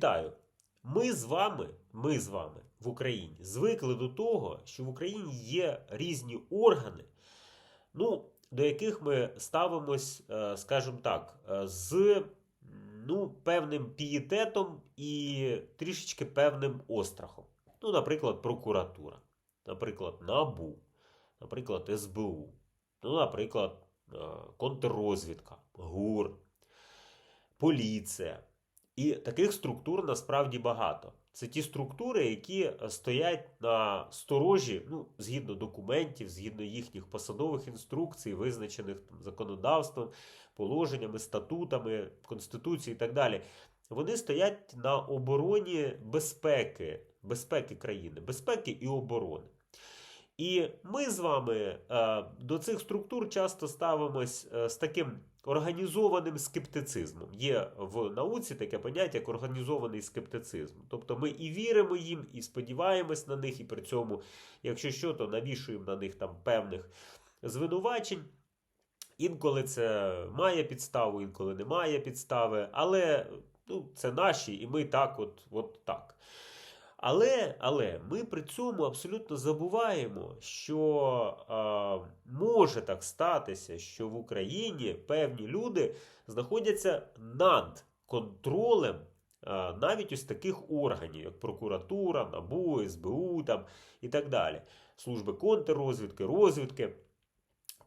Вітаю! Ми з вами, ми з вами в Україні звикли до того, що в Україні є різні органи, ну, до яких ми ставимось, е, скажімо так, е, з ну, певним пієтетом і трішечки певним острахом. Ну, наприклад, прокуратура, наприклад, НАБУ, наприклад, СБУ, ну, наприклад, е, контррозвідка, ГУР, поліція. І таких структур насправді багато. Це ті структури, які е, стоять на сторожі, ну, згідно документів, згідно їхніх посадових інструкцій, визначених там, законодавством, положеннями, статутами, Конституцією і так далі. Вони стоять на обороні безпеки, безпеки країни, безпеки і оборони. І ми з вами е, до цих структур часто ставимось е, з таким організованим скептицизмом. Є в науці таке поняття як організований скептицизм. Тобто ми і віримо їм, і сподіваємось на них, і при цьому, якщо що, то навішуємо на них там певних звинувачень. Інколи це має підставу, інколи не має підстави, але ну, це наші, і ми так, от, от так. Але але ми при цьому абсолютно забуваємо, що е, може так статися, що в Україні певні люди знаходяться над контролем е, навіть ось таких органів, як прокуратура, НАБУ, СБУ там, і так далі. Служби контррозвідки, розвідки.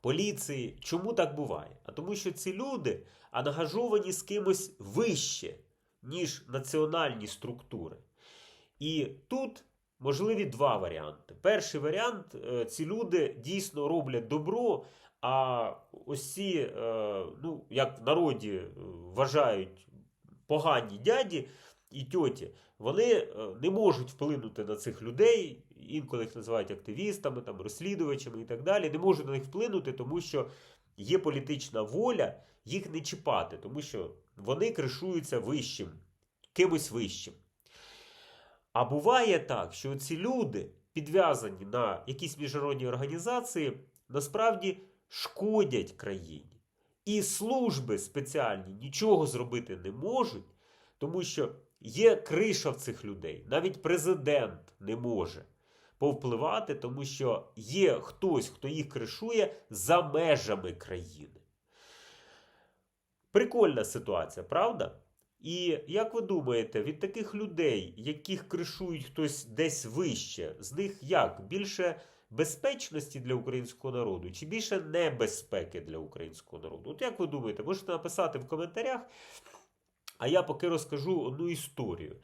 Поліції. Чому так буває? А тому, що ці люди ангажовані з кимось вище, ніж національні структури. І тут можливі два варіанти. Перший варіант е, ці люди дійсно роблять добро, а ось е, ну, як в народі е, вважають погані дяді і тьоті, вони не можуть вплинути на цих людей, інколи їх називають активістами, там, розслідувачами і так далі. Не можуть на них вплинути, тому що є політична воля їх не чіпати, тому що вони кришуються вищим, кимось вищим. А буває так, що ці люди, підв'язані на якісь міжнародні організації, насправді шкодять країні. І служби спеціальні нічого зробити не можуть, тому що є криша в цих людей. Навіть президент не може повпливати, тому що є хтось, хто їх кришує за межами країни. Прикольна ситуація, правда? І як ви думаєте, від таких людей, яких кришують хтось десь вище, з них як? Більше безпечності для українського народу чи більше небезпеки для українського народу? От як ви думаєте, можете написати в коментарях, а я поки розкажу одну історію.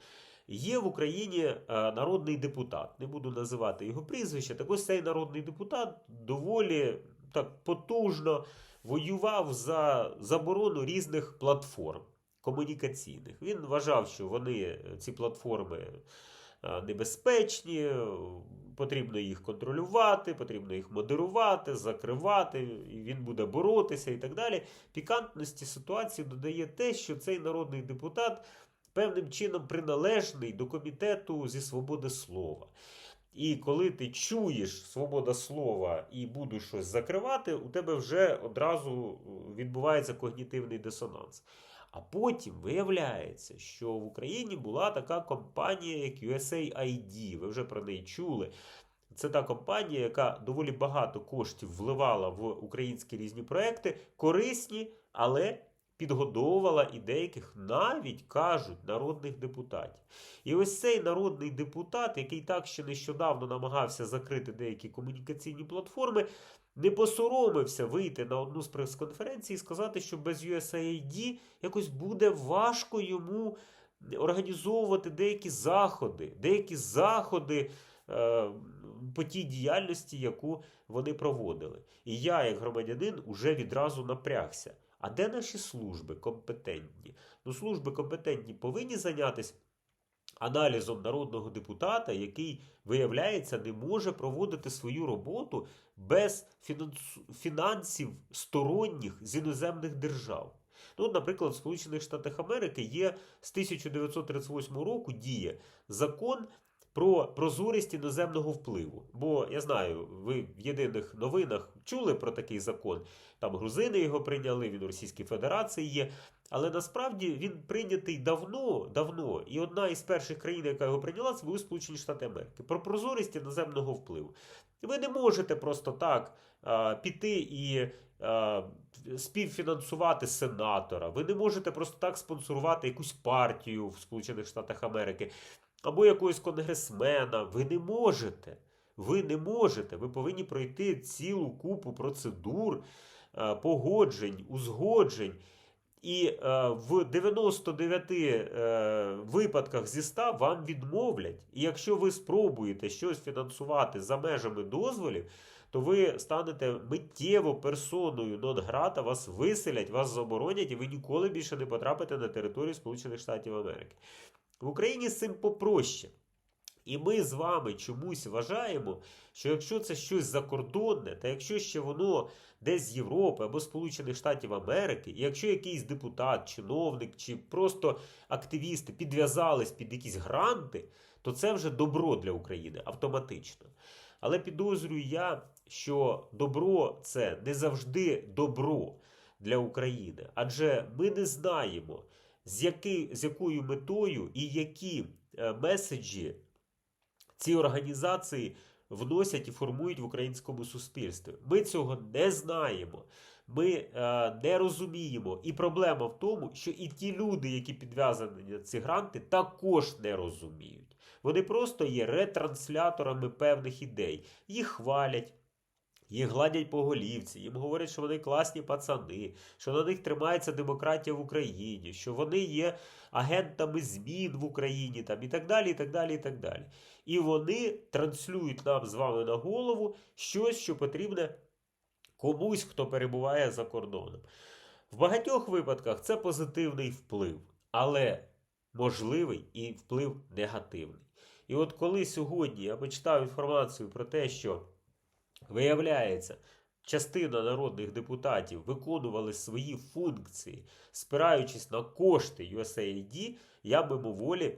Є в Україні е, народний депутат, не буду називати його прізвище. Так ось цей народний депутат доволі так потужно воював за заборону різних платформ комунікаційних. Він вважав, що вони, е, ці платформи е, небезпечні, потрібно їх контролювати, потрібно їх модерувати, закривати, і він буде боротися і так далі. Пікантності ситуації додає те, що цей народний депутат певним чином приналежний до комітету зі свободи слова. І коли ти чуєш свобода слова і будеш щось закривати, у тебе вже одразу відбувається когнітивний дисонанс. А потім виявляється, що в Україні була така компанія, як USAID. Ви вже про неї чули. Це та компанія, яка доволі багато коштів вливала в українські різні проекти, корисні, але підгодовувала і деяких навіть кажуть народних депутатів. І ось цей народний депутат, який так ще нещодавно намагався закрити деякі комунікаційні платформи, не посоромився вийти на одну з прес-конференцій і сказати, що без USAID якось буде важко йому організовувати деякі заходи, деякі заходи. Е, по тій діяльності, яку вони проводили. І я, як громадянин, уже відразу напрягся. А де наші служби компетентні? Ну, служби компетентні повинні зайнятися аналізом народного депутата, який, виявляється, не може проводити свою роботу без фінансів сторонніх з іноземних держав. Ну, Наприклад, в Сполучених Штатах Америки є з 1938 року діє закон про прозорість іноземного впливу. Бо я знаю, ви в єдиних новинах чули про такий закон. Там грузини його прийняли, він у Російській Федерації є. Але насправді він прийнятий давно, давно. І одна із перших країн, яка його прийняла, це були Сполучені Штати Америки. Про прозорість іноземного впливу. Ви не можете просто так а, піти і а, співфінансувати сенатора. Ви не можете просто так спонсорувати якусь партію в Сполучених Штатах Америки або якогось конгресмена. Ви не можете. Ви не можете. Ви повинні пройти цілу купу процедур, погоджень, узгоджень. І е, в 99 е, випадках зі 100 вам відмовлять. І якщо ви спробуєте щось фінансувати за межами дозволів, то ви станете миттєво персоною нон-грата, вас виселять, вас заборонять, і ви ніколи більше не потрапите на територію Сполучених Штатів Америки. В Україні з цим попроще. І ми з вами чомусь вважаємо, що якщо це щось закордонне, та якщо ще воно десь з Європи або Сполучених Штатів Америки, якщо якийсь депутат, чиновник чи просто активісти підв'язались під якісь гранти, то це вже добро для України автоматично. Але підозрюю я, що добро це не завжди добро для України, адже ми не знаємо, з, який, з якою метою і які е, меседжі ці організації вносять і формують в українському суспільстві. Ми цього не знаємо. Ми е, не розуміємо. І проблема в тому, що і ті люди, які підв'язані на ці гранти, також не розуміють. Вони просто є ретрансляторами певних ідей. Їх хвалять. Їх гладять по голівці, їм говорять, що вони класні пацани, що на них тримається демократія в Україні, що вони є агентами змін в Україні там, і так далі. І так далі, і так далі. І вони транслюють нам з вами на голову щось, що потрібне комусь, хто перебуває за кордоном. В багатьох випадках це позитивний вплив, але можливий і вплив негативний. І от коли сьогодні я почитав інформацію про те, що виявляється, частина народних депутатів виконували свої функції, спираючись на кошти USAID, я мимоволі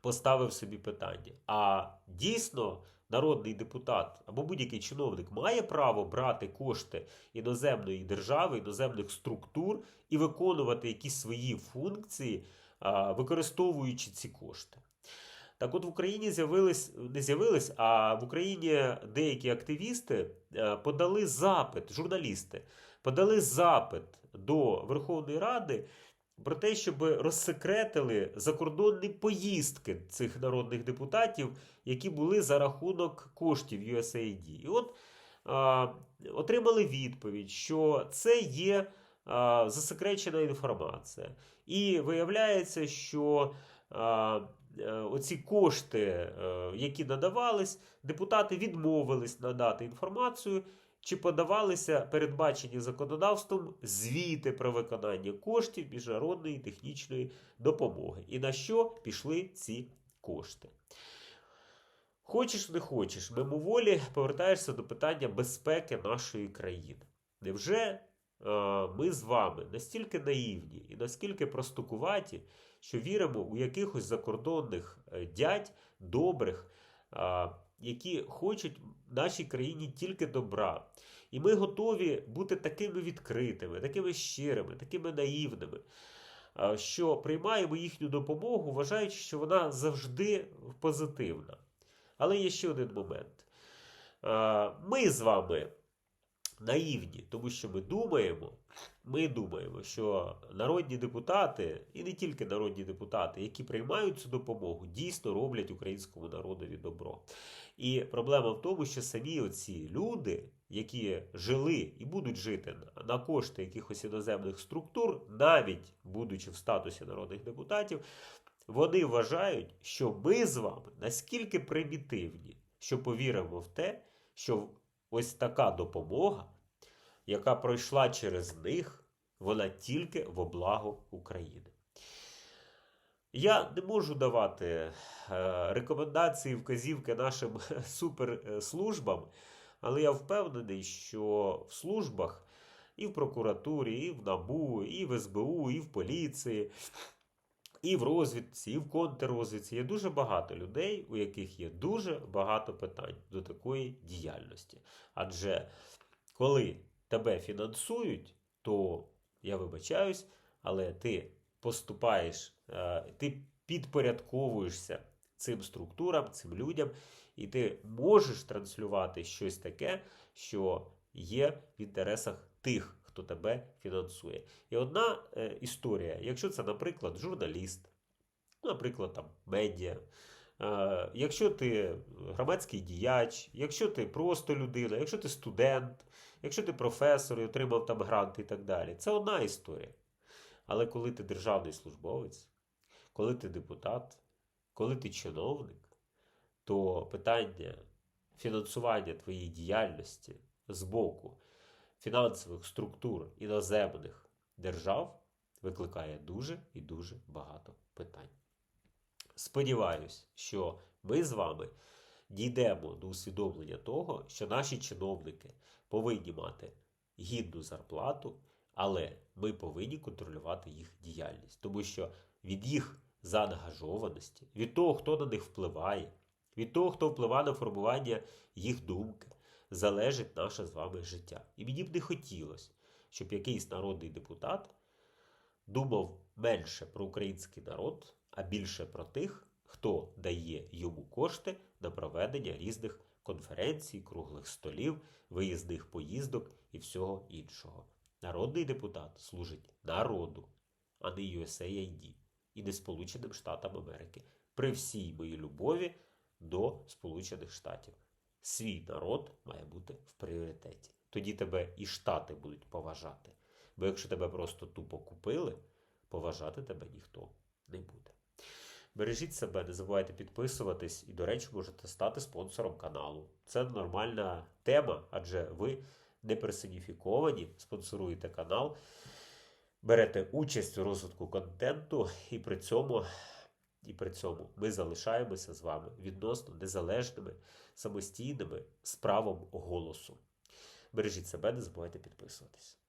поставив собі питання. А дійсно народний депутат або будь-який чиновник має право брати кошти іноземної держави, іноземних структур і виконувати якісь свої функції, використовуючи ці кошти. Так от в Україні з'явились, не з'явились, а в Україні деякі активісти е, подали запит, журналісти подали запит до Верховної Ради про те, щоб розсекретили закордонні поїздки цих народних депутатів, які були за рахунок коштів USAID. І от а, отримали відповідь, що це є а, засекречена інформація. І виявляється, що е, оці кошти, е, які надавались, депутати відмовились надати інформацію чи подавалися передбачені законодавством звіти про виконання коштів міжнародної технічної допомоги, і на що пішли ці кошти. Хочеш не хочеш, мимоволі повертаєшся до питання безпеки нашої країни. Невже е, ми з вами настільки наївні і наскільки простукуваті, що віримо у якихось закордонних е, дядь добрих, е, які хочуть нашій країні тільки добра. І ми готові бути такими відкритими, такими щирими, такими наївними, що приймаємо їхню допомогу, вважаючи, що вона завжди позитивна. Але є ще один момент. Ми з вами наївні, тому що ми думаємо, ми думаємо, що народні депутати, і не тільки народні депутати, які приймають цю допомогу, дійсно роблять українському народові добро. І проблема в тому, що самі оці люди, які жили і будуть жити на кошти якихось іноземних структур, навіть будучи в статусі народних депутатів, вони вважають, що ми з вами наскільки примітивні, що повіримо в те, що ось така допомога, яка пройшла через них, вона тільки в облагу України. Я не можу давати е, рекомендації, вказівки нашим суперслужбам, але я впевнений, що в службах і в прокуратурі, і в НАБУ, і в СБУ, і в поліції І в розвідці, і в контррозвідці є дуже багато людей, у яких є дуже багато питань до такої діяльності. Адже коли тебе фінансують, то я вибачаюсь, але ти поступаєш, е, ти підпорядковуєшся цим структурам, цим людям, і ти можеш транслювати щось таке, що є в інтересах тих, хто тебе фінансує. І одна е, історія, якщо це, наприклад, журналіст, наприклад, там медіа. Е, Якщо ти громадський діяч, якщо ти просто людина, якщо ти студент, якщо ти професор і отримав там грант і так далі, це одна історія. Але коли ти державний службовець, коли ти депутат, коли ти чиновник, то питання фінансування твоєї діяльності з боку фінансових структур іноземних держав викликає дуже і дуже багато питань. Сподіваюсь, що ми з вами дійдемо до усвідомлення того, що наші чиновники повинні мати гідну зарплату, але ми повинні контролювати їх діяльність, тому що від їх заангажованості, від того, хто на них впливає, від того, хто впливає на формування їх думки, залежить наше з вами життя. І мені б не хотілося, щоб якийсь народний депутат думав менше про український народ, а більше про тих, хто дає йому кошти на проведення різних конференцій, круглих столів, виїзних поїздок і всього іншого. Народний депутат служить народу, а не USAID і не Сполученим Штатам Америки. При всій моїй любові до Сполучених Штатів. Свій народ має бути в пріоритеті. Тоді тебе і Штати будуть поважати. Бо якщо тебе просто тупо купили, поважати тебе ніхто не буде. Бережіть себе, не забувайте підписуватись і, до речі, можете стати спонсором каналу. Це нормальна тема, адже ви не персоніфіковані, спонсоруєте канал, берете участь у розвитку контенту, і при цьому, і при цьому ми залишаємося з вами відносно незалежними, самостійними з правом голосу. Бережіть себе, не забувайте підписуватись.